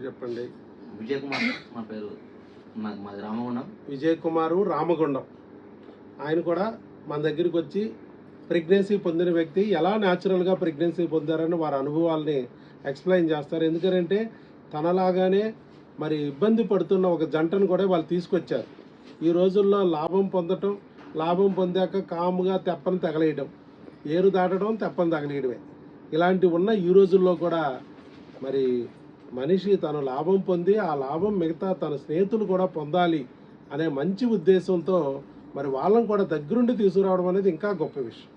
పేరు చెప్పండి? విజయ్ కుమార్ మా పేరు. నాకు మాది రామగుండం. విజయ్ కుమారు రామగుండం. ఆయన కూడా మన దగ్గరికి వచ్చి ప్రెగ్నెన్సీ పొందిన వ్యక్తి. ఎలా న్యాచురల్గా ప్రెగ్నెన్సీ పొందారని వారి అనుభవాల్ని ఎక్స్ప్లెయిన్ చేస్తారు. ఎందుకంటే తనలాగానే మరి ఇబ్బంది పడుతున్న ఒక జంటను కూడా వాళ్ళు తీసుకొచ్చారు. ఈ రోజుల్లో లాభం పొందటం లాభం పొందాక కాముగా తెప్పని తగలేయడం ఏరు దాటడం తెప్పని తగలేయడమే. ఇలాంటివి ఉన్న ఈ రోజుల్లో కూడా మరి మనిషి తను లాభం పొంది ఆ లాభం మిగతా తన స్నేహితులు కూడా పొందాలి అనే మంచి ఉద్దేశంతో మరి వాళ్ళని కూడా దగ్గరుండి తీసుకురావడం అనేది ఇంకా గొప్ప విషయం.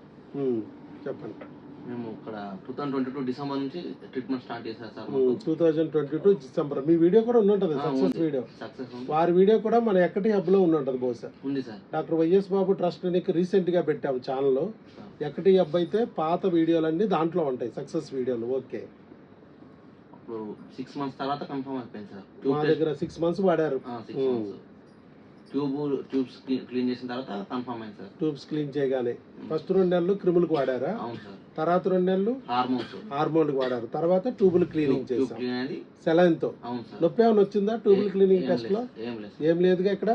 చెప్పండి. మేము ఇక్కడ two thousand twenty two December నుంచి ట్రీట్మెంట్ స్టార్ట్ చేశారు sir two thousand twenty two December. మీ వీడియో కూడా ఉండుంటుంది సక్సెస్ వీడియో. సక్సెస్ వారి వీడియో కూడా మన ఎక్కటి హబ్లో ఉండుంటుంది బహుశా. ఉంది sir. Doctor YS Babu trust నీకు రీసెంట్గా పెట్టాము ఛానల్లో. ఎక్కటి హబ్ అయితే పాత వీడియోలన్నీ దాంట్లో ఉంటాయి సక్సెస్ వీడియోలు. ఓకే. సిక్స్ మంత్స్ తర్వాత కన్ఫర్మ్ అయిపోయింది సార్. మా దగ్గర సిక్స్ మంత్స్ వాడారు. Six months tube tubes clean చేసిన తర్వాత కన్ఫర్మ్ అయింది సార్. ట్యూబ్స్ క్లీన్ చేయగానే. ఫస్ట్ రెండు నెలలు క్రిములకు వాడారా? అవును సార్. తర్వాత రెండు నెలలు హార్మోన్స్ హార్మోన్కి వాడారు. తర్వాత ట్యూబులు క్లీనింగ్ చేసాం సెలైన్తో నొప్పి ఏమైనా వచ్చిందా ట్యూబుల్ క్లీనింగ్ టెస్ట్లో ఏం లేదు ఏం లేదుగా ఇక్కడ?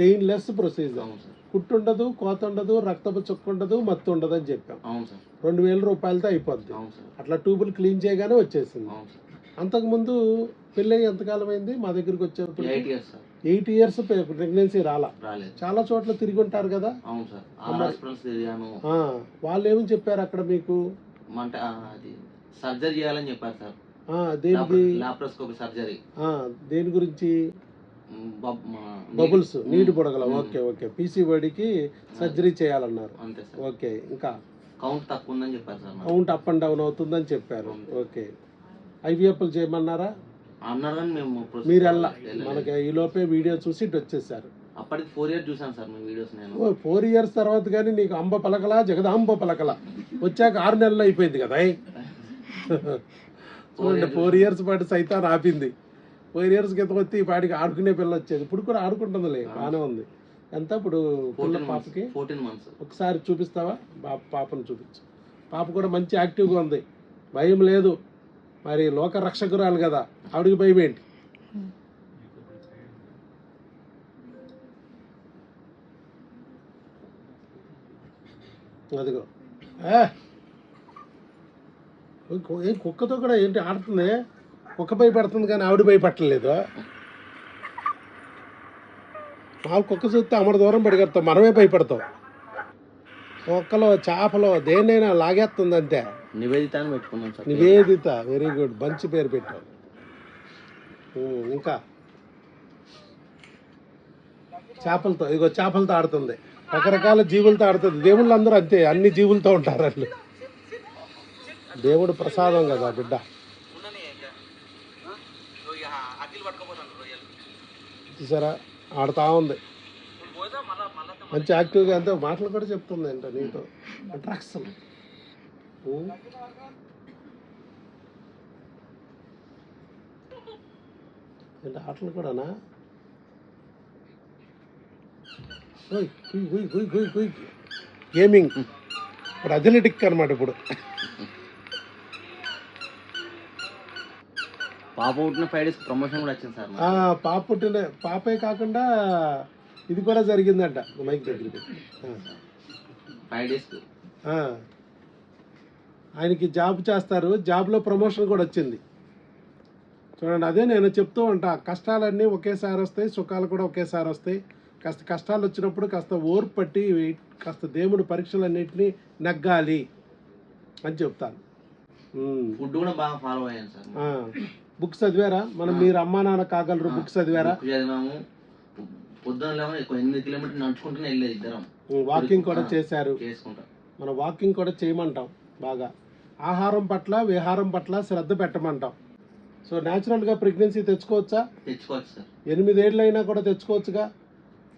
Painless procedure. కుట్టు ఉండదు కోత ఉండదు రక్తపు చుక్క ఉండదు మత్తు ఉండదు అని చెప్పాం. అవును సార్. రెండు వేల రూపాయలతో అయిపోద్ది. అట్లా ట్యూబులు క్లీన్ చేయగానే వచ్చేసింది. అంతకుముందు పెళ్ళి ఎంతకాలం అయింది మా దగ్గరికి వచ్చేప్పుడు ఎయిట్ ఇయర్స్ ప్రెగ్నెన్సీ రాలా. చాలా చోట్ల తిరిగి ఉంటారు కదా వాళ్ళు ఏమని చెప్పారు అక్కడ మీకు? సర్జరీ చేయాలని చెప్పారు సార్ ఆ, దేనికి? లాప్రోస్కోపీ సర్జరీ దేని గురించి? బబుల్స్ నీటి బుడగల. Okay okay. పీసీఓడికి సర్జరీ చేయాలన్నారు. అంతే సార్ ఓకే ఇంకా కౌంట్ తక్కువ ఉందని చెప్పారు. కౌంట్ అప్ అండ్ డౌన్ అవుతుందని చెప్పారు. ఓకే. ఐవీఎఫ్లు చేయమన్నారా? అన్నారు కానీ మేము process మీరు వెళ్ళ వెళ్ళలేదు. మనకి ఈ లోపే వీడియో చూసి ఇటు వచ్చేసారు అప్పటికి ఫోర్ ఇయర్స్ చూసాను సార్ మీ వీడియోస్ నేను. ఫోర్ ఇయర్స్ తర్వాత కానీ నీకు అంబ పలకలా జగదాంబ పలకలా. వచ్చాక ఆరు నెలలు అయిపోయింది కదా. చూడండి ఫోర్ ఇయర్స్ పాటు సైతాన్ ఆపింది. ఫోర్ ఇయర్స్ క్రితం వచ్చి ఈ పాటికి ఆడుకునే పిల్ల వచ్చేది. ఇప్పుడు కూడా ఆడుకుంటుందిలే బాగానే ఉంది. ఎంత ఇప్పుడు పిల్ల పాపకి? ఒకసారి చూపిస్తావా? పాపను చూపించు. పాప కూడా మంచి యాక్టివ్గా ఉంది. భయం లేదు. మరి లోక రక్షకురాలు కదా. ఆవిడకి భయం ఏంటి? అదిగో. ఏం? కుక్కతో కూడా ఏంటి ఆడుతుంది? కుక్క భయపడుతుంది కానీ ఆవిడ భయపడలేదు మాకు కుక్క చూస్తే అమర దూరం పడిగడతాం మనమే భయపడతాం. కుక్కలో చేపలో దేన్నైనా లాగేస్తుంది అంతే నివేదిత అని పెట్టుకున్నాం సార్. నివేదిత వెరీ గుడ్ మంచి పేరు పెట్టావు. ఇంకా? చేపలతో ఇగో చేపలతో ఆడుతుంది. రకరకాల జీవులతో ఆడుతుంది. దేవుళ్ళు అందరూ అంతే అన్ని జీవులతో ఉంటారు వాళ్ళు దేవుడు ప్రసాదం కదా బిడ్డ. చూసారా? ఆడుతా ఉంది. మంచి యాక్టివ్గా అంతే మాటలు కూడా చెప్తుంది అంట నీతో. అట్రాక్షన్ ఏంటి ఆటలు కూడానా. గేమింగ్ ఇప్పుడు అథ్లెటిక్ అనమాట ఇప్పుడు. పాప పుట్టిన ఫైవ్ డేస్ ప్రమోషన్ కూడా వచ్చింది సార్ పాప పుట్టిన పాపే కాకుండా ఇది కూడా జరిగిందంట. మైక్ దగ్గరికి. Five days. ఆయనకి జాబ్ చేస్తారు. జాబ్లో ప్రమోషన్ కూడా వచ్చింది. చూడండి అదే నేను చెప్తూ ఉంటా. కష్టాలన్నీ ఒకేసారి వస్తాయి సుఖాలు కూడా ఒకేసారి వస్తాయి. కాస్త కష్టాలు వచ్చినప్పుడు కాస్త ఓర్పు పట్టి కాస్త దేవుడి పరీక్షలన్నింటినీ నెగ్గాలి అని చెప్తాను. ఫుడ్ కూడా బాగా ఫాలో అయ్యాను సార్. బుక్స్ చదివారా? మనం మీరు అమ్మా నాన్న కాగలరు బుక్స్ చదివారా? బుక్ చదివాము. పొద్దున లేవని ఎక్కువ ఎనిమిది కిలోమీటర్లు నడుచుకుంటూనే వెళ్ళేది ఇద్దరం. వాకింగ్ కూడా చేశారు. చేసుకుంటాం. మన వాకింగ్ కూడా చేయమంటాం బాగా. ఆహారం పట్ల విహారం పట్ల శ్రద్ధ పెట్టమంటాం. సో న్యాచురల్గా ప్రెగ్నెన్సీ తెచ్చుకోవచ్చా? తెచ్చుకోవచ్చు సార్. ఎనిమిదేళ్ళైనా కూడా తెచ్చుకోవచ్చుగా?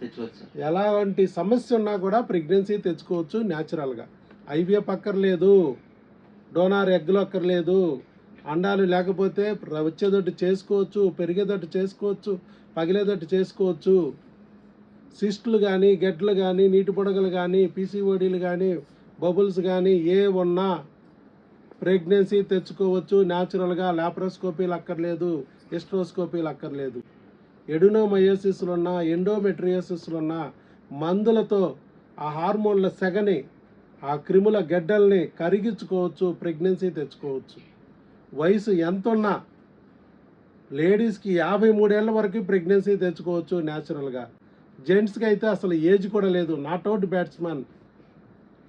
తెచ్చుకోవచ్చు ఎలాంటి సమస్య ఉన్నా కూడా ప్రెగ్నెన్సీ తెచ్చుకోవచ్చు న్యాచురల్గా ఐవీఎఫ్ అక్కర్లేదు డోనార్ ఎగ్గులు అక్కర్లేదు అండాలు లేకపోతే వచ్చేదొట్టు చేసుకోవచ్చు పెరిగేదొట్టు చేసుకోవచ్చు పగిలేదొట్టు చేసుకోవచ్చు. సిస్టులు కానీ గెడ్లు కానీ నీటి పొడగలు కానీ పీసీఓడీలు కానీ బబుల్స్ కానీ ఏ ఉన్నా ప్రెగ్నెన్సీ తెచ్చుకోవచ్చు. న్యాచురల్గా లాప్రోస్కోపీలు అక్కర్లేదు ఎస్ట్రోస్కోపీలు అక్కర్లేదు. ఎడునోమయోసిస్లు ఎండోమెట్రియోసిస్లున్న ఎండోమెట్రియోసిస్లు మందులతో ఆ హార్మోన్ల సెగని ఆ క్రిముల గెడ్డల్ని కరిగించుకోవచ్చు ప్రెగ్నెన్సీ తెచ్చుకోవచ్చు. వయసు ఎంత ఉన్నా లేడీస్కి యాభై మూడేళ్ళ వరకు ప్రెగ్నెన్సీ తెచ్చుకోవచ్చు న్యాచురల్గా. జెంట్స్కి అయితే అసలు ఏజ్ కూడా లేదు. నాట్ అవుట్ బ్యాట్స్మెన్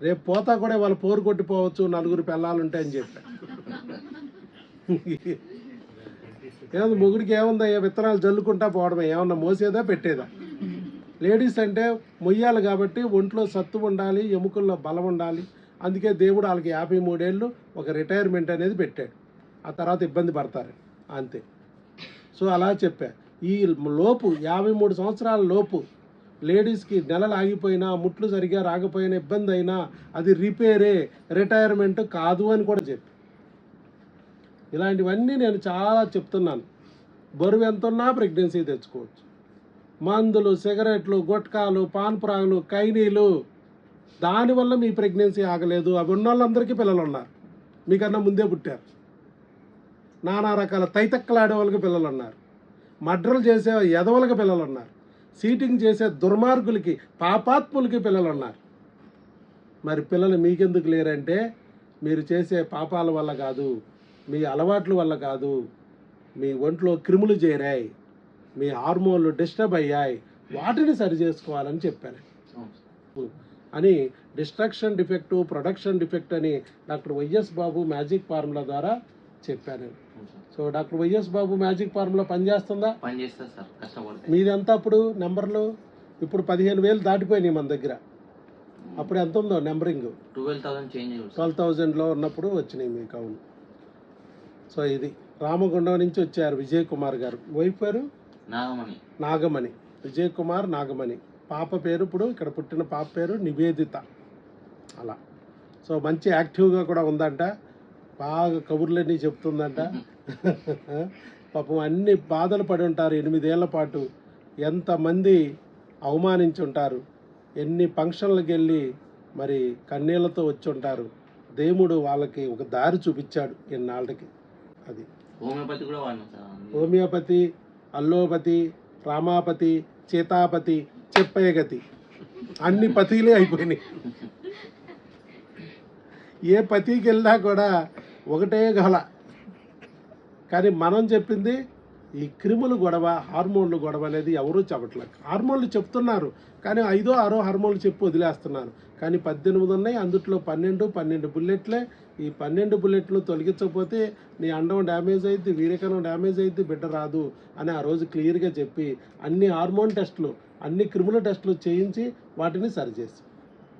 రేపు పోతా కూడా వాళ్ళు పోరు కొట్టిపోవచ్చు నలుగురు పెళ్ళాలుంటాయని చెప్పా. ఏమన్నా మొగుడికి ఏముందయ్యా విత్తనాలు జల్లుకుంటా పోవడమే. ఏమన్నా మోసేదా పెట్టేదా? లేడీస్ అంటే మొయ్యాలి కాబట్టి ఒంట్లో సత్తు ఉండాలి ఎముకల్లో బలం ఉండాలి. అందుకే దేవుడు వాళ్ళకి యాభై మూడేళ్ళు ఒక రిటైర్మెంట్ అనేది పెట్టాడు. ఆ తర్వాత ఇబ్బంది పడతారు. అంతే. సో అలా చెప్పా. ఈ లోపు యాభై మూడు సంవత్సరాల లోపు లేడీస్కి నెలలు ఆగిపోయినా ముట్లు సరిగా రాకపోయినా ఇబ్బంది అయినా అది రిపేరే రిటైర్మెంట్ కాదు అని కూడా చెప్పి. ఇలాంటివన్నీ నేను చాలా చెప్తున్నాను. బరువు ఎంత ఉన్నా ప్రెగ్నెన్సీ తెచ్చుకోవచ్చు. మందులు సిగరెట్లు గుట్కాలు పాన్పురాగులు కైనీలు దానివల్ల మీ ప్రెగ్నెన్సీ ఆగలేదు. అవి ఉన్న వాళ్ళందరికీ పిల్లలు ఉన్నారు మీకన్నా ముందే పుట్టారు. నానా రకాల తైతక్కలాడే వాళ్ళకి పిల్లలు ఉన్నారు మడ్రలు చేసే ఎదవలకి పిల్లలు ఉన్నారు సీటింగ్ చేసే దుర్మార్గులకి పాపాత్ములకి పిల్లలు ఉన్నారు మరి పిల్లలు మీకెందుకు లేరంటే మీరు చేసే పాపాల వల్ల కాదు మీ అలవాట్ల వల్ల కాదు మీ ఒంట్లో క్రిములు చేరాయి మీ హార్మోన్లు డిస్టర్బ్ అయ్యాయి వాటిని సరి చేసుకోవాలని చెప్పాను. అని డిస్ట్రక్షన్ డిఫెక్ట్ ప్రొడక్షన్ డిఫెక్ట్ అని doctor YS Babu magic formula ద్వారా చెప్పాను. So doctor YS Babu magic formula పనిచేస్తుందా? పని చేస్తారు సార్ కష్టపడితే మీది ఎంత అప్పుడు నెంబర్లు? ఇప్పుడు పదిహేను వేలు దాటిపోయినాయి మన దగ్గర. అప్పుడు ఎంత ఉందో numbering? Twelve thousand change twelve థౌజండ్లో ఉన్నప్పుడు వచ్చినాయి మీకు అవును సో ఇది రామగుండం నుంచి వచ్చారు విజయ్ కుమార్ గారు. వైఫ్ పేరు? నాగమణి. నాగమణి. విజయ్ కుమార్ నాగమణి. పాప పేరు ఇప్పుడు ఇక్కడ పుట్టిన పాప పేరు నివేదిత. అలా. సో మంచి యాక్టివ్గా కూడా ఉందంట. బాగా కబుర్లన్నీ చెప్తుందంట. పాపం అన్ని బాధలు పడి ఉంటారు. ఎనిమిదేళ్ళ పాటు ఎంతమంది అవమానించి ఉంటారు. ఎన్ని ఫంక్షన్లకు వెళ్ళి మరి కన్నీళ్ళతో వచ్చి ఉంటారు. దేవుడు వాళ్ళకి ఒక దారి చూపించాడు ఎన్నాళ్ళకి. అది హోమియోపతి కూడా హోమియోపతి అల్లోపతి రామాపతి సీతాపతి చెప్పయగతి. అన్ని పతిలే అయిపోయినాయి. ఏ పతికి వెళ్ళినా కూడా ఒకటే గల కానీ మనం చెప్పింది ఈ క్రిములు గొడవ హార్మోన్లు గొడవ అనేది ఎవరూ చెప్పట్లేదు. హార్మోన్లు చెప్తున్నారు కానీ ఐదో ఆరో హార్మోన్లు చెప్పి వదిలేస్తున్నారు. కానీ పద్దెనిమిది ఉన్నాయి అందుట్లో పన్నెండు పన్నెండు బుల్లెట్లే. ఈ పన్నెండు బుల్లెట్లు తొలగించకపోతే నీ అండం డ్యామేజ్ అయింది వీరకణం డ్యామేజ్ అయింది బిడ్డ రాదు అని ఆ రోజు క్లియర్గా చెప్పి అన్ని హార్మోన్ టెస్టులు అన్ని క్రిముల టెస్టులు చేయించి వాటిని సరిచేసి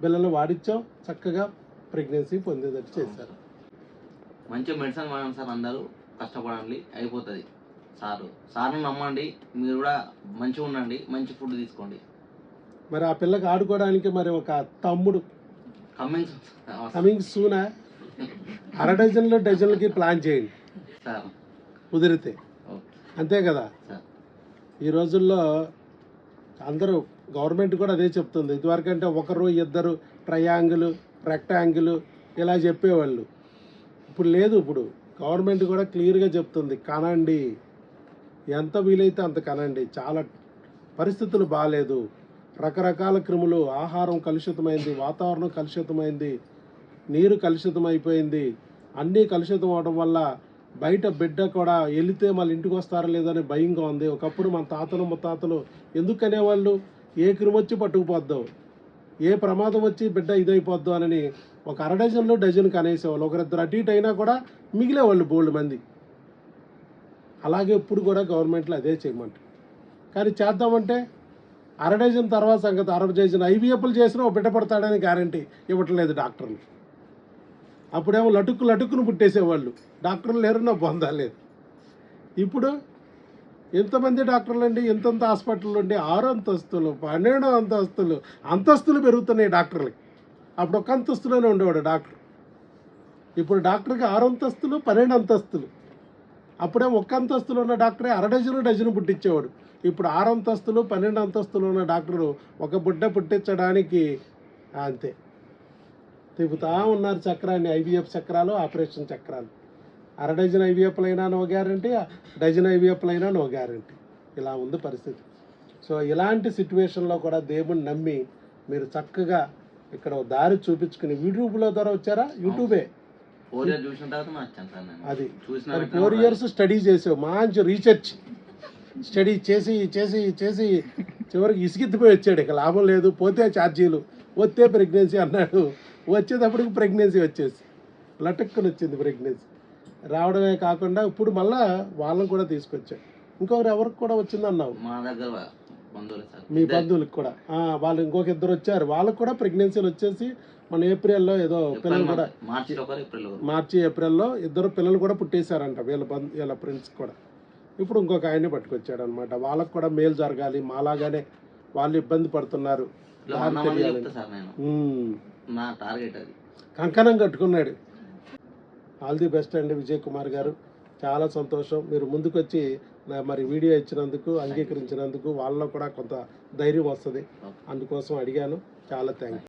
పిల్లలు వాడిచ్చాం చక్కగా ప్రెగ్నెన్సీ పొందేటట్టు చేశారు. మంచి మెడిసిన్ వాడండి సార్ అందరూ. కష్టపడండి అయిపోతుంది. సారు సార్ని నమ్మండి మీరు కూడా మంచిగా ఉండండి మంచి ఫుడ్ తీసుకోండి. మరి ఆ పిల్లకి ఆడుకోవడానికి మరి ఒక తమ్ముడు కమింగ్ కమింగ్ సూనా అర డజన్లు డజన్లకి ప్లాన్ చేయండి. సార్. కుదిరితే. అంతే కదా? సార్. ఈ రోజుల్లో అందరూ గవర్నమెంట్ కూడా అదే చెప్తుంది. ఇదివరకు అంటే ఒకరు ఇద్దరు ట్రయాంగిల్ రెక్టాంగిల్ ఇలా చెప్పేవాళ్ళు. ఇప్పుడు లేదు ఇప్పుడు. గవర్నమెంట్ కూడా క్లియర్గా చెప్తుంది కనండి. ఎంత వీలైతే అంత కనండి. చాలా పరిస్థితులు బాగాలేదు రకరకాల క్రిములు ఆహారం కలుషితమైంది వాతావరణం కలుషితమైంది నీరు కలుషితమైపోయింది. అన్నీ కలుషితం అవడం వల్ల బయట బిడ్డ కూడా వెళితే మళ్ళీ ఇంటికి వస్తారా లేదని భయంగా ఉంది. ఒకప్పుడు మన తాతలు ముత్తాతలు ఎందుకు అనేవాళ్ళు ఏ క్రిమొచ్చి వచ్చి పట్టుకుపోద్దో? ఏ ప్రమాదం వచ్చి బిడ్డ ఇదైపోద్దాం? అని ఒక అర డజన్లో డజన్ కనేసేవాళ్ళు. ఒకరిద్దరు అటు ఇటు అయినా కూడా మిగిలేవాళ్ళు బోల్డ్ మంది. అలాగే ఇప్పుడు కూడా గవర్నమెంట్లో అదే చేయమంటారు కానీ చేద్దామంటే అర డజన్ తర్వాత సంగతి అర డజన్ ఐవీఎఫ్లు చేసినా ఒక బిడ్డ పడతాడని గ్యారంటీ ఇవ్వట్లేదు డాక్టర్లు. అప్పుడేమో లటుక్కు లటుక్కును పుట్టేసేవాళ్ళు. డాక్టర్లు లేరు నా పొందాలేదు ఇప్పుడు ఎంతమంది డాక్టర్లు అండి ఎంతంత హాస్పిటల్ ఉండి ఆరు అంతస్తులు పన్నెండు అంతస్తులు అంతస్తులు పెరుగుతున్నాయి డాక్టర్లకి. అప్పుడు ఒక అంతస్తులోనే ఉండేవాడు డాక్టర్. ఇప్పుడు డాక్టర్కి ఆరు అంతస్తులు పన్నెండు అంతస్తులు. అప్పుడే ఒక్క అంతస్తులో ఉన్న డాక్టరే అర డజను డజను పుట్టించేవాడు. ఇప్పుడు ఆరు అంతస్తులు పన్నెండు అంతస్తులు ఉన్న డాక్టరు ఒక బుడ్డ పుట్టించడానికి అంతే. తిప్పుతా ఉన్నారు చక్రాన్ని ఐవీఎఫ్ చక్రాలు ఆపరేషన్ చక్రాలు. అర డజన్ ఐవీఎఫ్లు అయినా నో గ్యారంటీ డజన్ ఐవీఎఫ్లు అయినా నో గ్యారంటీ. ఇలా ఉంది పరిస్థితి. సో ఇలాంటి సిచ్యువేషన్లో కూడా దేవుణ్ణి నమ్మి మీరు చక్కగా ఇక్కడ దారి చూపించుకుని యూట్యూబ్లో ద్వారా వచ్చారా? యూట్యూబే. అది. ఫోర్ ఇయర్స్ స్టడీ చేసావు. మంచి రీసెర్చ్. స్టడీ చేసి చేసి చేసి చివరికి ఇసుకెత్తిపోయి వచ్చాడు. ఇక లాభం లేదు. పోతే ఛార్జీలు. వస్తే ప్రెగ్నెన్సీ అన్నాడు. వచ్చేటప్పటికి ప్రెగ్నెన్సీ వచ్చేసి. లటక్కుని వచ్చింది ప్రెగ్నెన్సీ. రావడమే కాకుండా ఇప్పుడు మళ్ళా వాళ్ళని కూడా తీసుకొచ్చాడు. ఇంకొకరు ఎవరికి కూడా వచ్చింది అన్నావు మా దగ్గర మీ బంధువులకు కూడా. వాళ్ళు ఇంకొక ఇద్దరు వచ్చారు. వాళ్ళకు కూడా ప్రెగ్నెన్సీలు వచ్చేసి మన ఏప్రిల్లో ఏదో పిల్లలు కూడా మార్చి ఏప్రిల్లో ఇద్దరు పిల్లలు కూడా పుట్టేశారంట వీళ్ళ బంధు వీళ్ళ ఫ్రెండ్స్ కూడా. ఇప్పుడు ఇంకొక ఆయన్ని పట్టుకొచ్చాడు అనమాట వాళ్ళకు కూడా మేలు జరగాలి. మాలాగానే వాళ్ళు ఇబ్బంది పడుతున్నారు. కంకణం కట్టుకున్నాడు. ఆల్ ది బెస్ట్ అండి విజయ్ కుమార్ గారు. చాలా సంతోషం. మీరు ముందుకొచ్చి మరి వీడియో ఇచ్చినందుకు అంగీకరించినందుకు వాళ్ళలో కూడా కొంత ధైర్యం వస్తుంది. అందుకోసం అడిగాను. చాలా థ్యాంక్